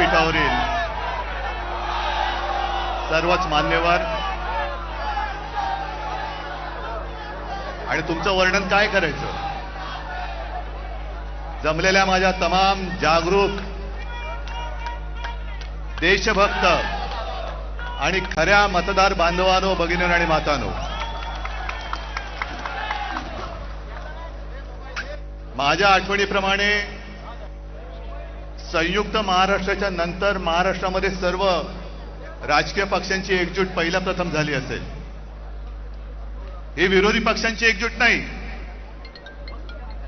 व्यासपीठावरील सर्वच मान्यवर. आणि तुमचं वर्णन काय करायचं? जमलेल्या माझ्या तमाम जागरूक देशभक्त आणि खऱ्या मतदार बांधवानो भगिनी आणि मातानो माझ्या आठवणीप्रमाणे संयुक्त महाराष्ट्राच्या नंतर महाराष्ट्रामध्ये सर्व राजकीय पक्षांची एकजूट पहिल्या प्रथम झाली असेल. ही विरोधी पक्षांची एकजूट नाही.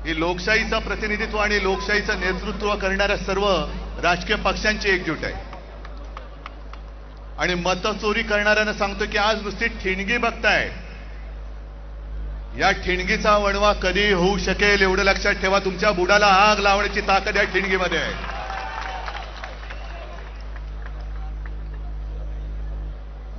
ही लोकशाहीचं प्रतिनिधित्व आणि लोकशाहीचं नेतृत्व करणाऱ्या सर्व राजकीय पक्षांची एकजूट आहे. आणि मतचोरी करणाऱ्यांना सांगतो की आज नुसती ठिणगी बघताय. या ठिणगीचा वणवा कधी होऊ शकेल एवढं लक्षात ठेवा. तुमच्या बुडाला आग लावण्याची ताकद या ठिणगीमध्ये आहे.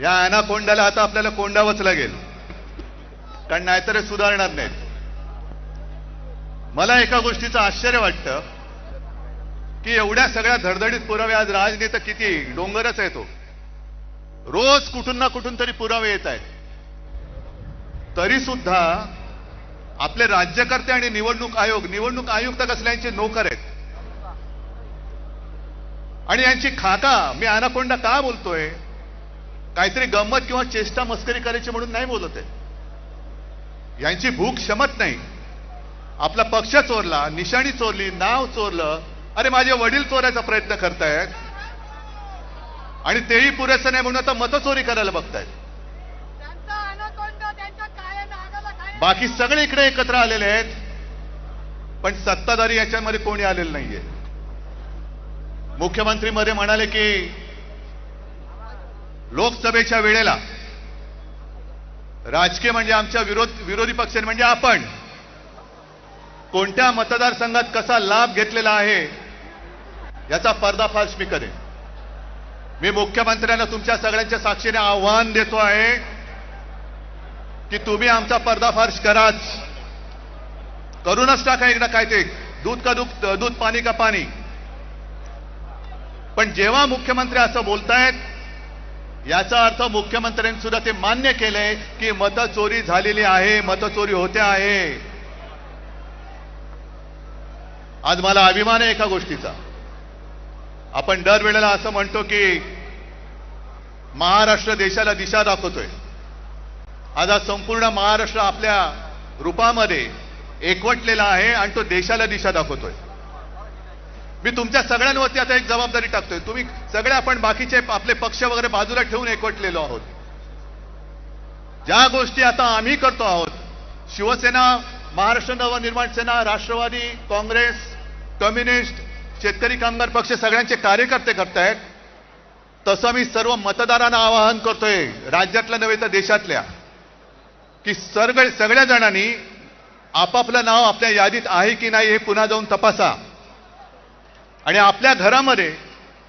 या अनाकोंडाला आता आपल्याला कोंडावंच लागेल. कारण नाहीतर सुधारणार नाहीत. मला एका गोष्टीचं आश्चर्य वाटतं की एवढ्या सगळ्या धडधडीत पुरावे आज राजनेता किती डोंगरच आहे तो हो. रोज कुठून ना कुठून तरी पुरावे येत आहेत. तरी सुद्धा आपले राज्यकर्ते आणि निवडणूक आयोग निवडणूक आयुक्त कसल्यांचे नोकर आहेत. आणि यांची खाका मी अनाकोंडा का बोलतोय? काहीतरी गंमत किंवा चेष्टा मस्करी करायची म्हणून नाही बोलत आहे. यांची भूक क्षमत नाही. आपला पक्ष चोरला निशाणी चोरली नाव चोरलं अरे माझे वडील चोरायचा प्रयत्न करतायत. आणि तेही पुरेसं नाही म्हणून आता मतचोरी करायला बघतायत. बाकी सगळे इकडे एकत्र आलेले आहेत. पण सत्ताधारी याच्यामध्ये कोणी आलेलं नाहीये. मुख्यमंत्री मध्ये म्हणाले की लोकसभेच्या वेळेला. राजकीय म्हणजे आमच्या विरोध विरोधी पक्ष म्हणजे आपण. कोणत्या मतदारसंघात कसा लाभ घेतलेला आहे याचा पर्दाफाश मी करेन. मी मुख्यमंत्र्यांना तुमच्या सगळ्यांच्या साक्षीने आव्हान देतो आहे की तुम्ही आमचा पर्दाफाश कराच. करूनच टाका एकदा काय ते दूध का दूध दूध पाणी का पाणी. पण जेव्हा मुख्यमंत्री असं बोलतायत याचा अर्थ मुख्यमंत्र्यांनी सुद्धा ते मान्य केलंय की मतचोरी झालेली आहे मतचोरी होते आहे. आज मला अभिमान आहे एका गोष्टीचा. आपण दरवेळेला असं म्हणतो की महाराष्ट्र देशाला दिशा दाखवतोय. आज आज संपूर्ण महाराष्ट्र आपल्या रूपामध्ये एकवटलेला आहे आणि तो देशाला दिशा दाखवतोय. मी तुमच्या सगळ्यांवरती आता एक जबाबदारी टाकतोय. तुम्ही सगळे आपण बाकीचे आपले पक्ष वगैरे बाजूला ठेवून एकवटलेलो आहोत. ज्या गोष्टी आता आम्ही करतो आहोत शिवसेना महाराष्ट्र नवनिर्माण सेना राष्ट्रवादी काँग्रेस कम्युनिस्ट शेतकरी कामगार पक्ष सगळ्यांचे कार्यकर्ते करतायत तसं मी सर्व मतदारांना आवाहन करतोय राज्यातल्या नव्हे तर देशातल्या की सगळे सगळ्या जणांनी आपापलं नाव आपल्या यादीत आहे की नाही हे पुन्हा जाऊन तपासा. आणि आपल्या घरामध्ये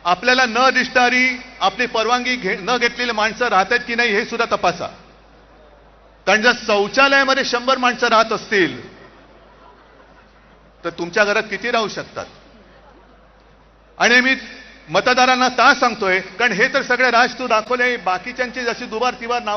आपल्याला न दिसणारी आपली परवानगी घे न घेतलेली माणसं राहतात की नाही हे सुद्धा तपासा. कारण जर शौचालयामध्ये शंभर माणसं राहत असतील तर तुमच्या घरात किती राहू शकतात? आणि मी मतदारांना का सांगतोय कारण हे तर सगळे राज तू दाखवले बाकीच्यांची जशी दुबार तिबार नाव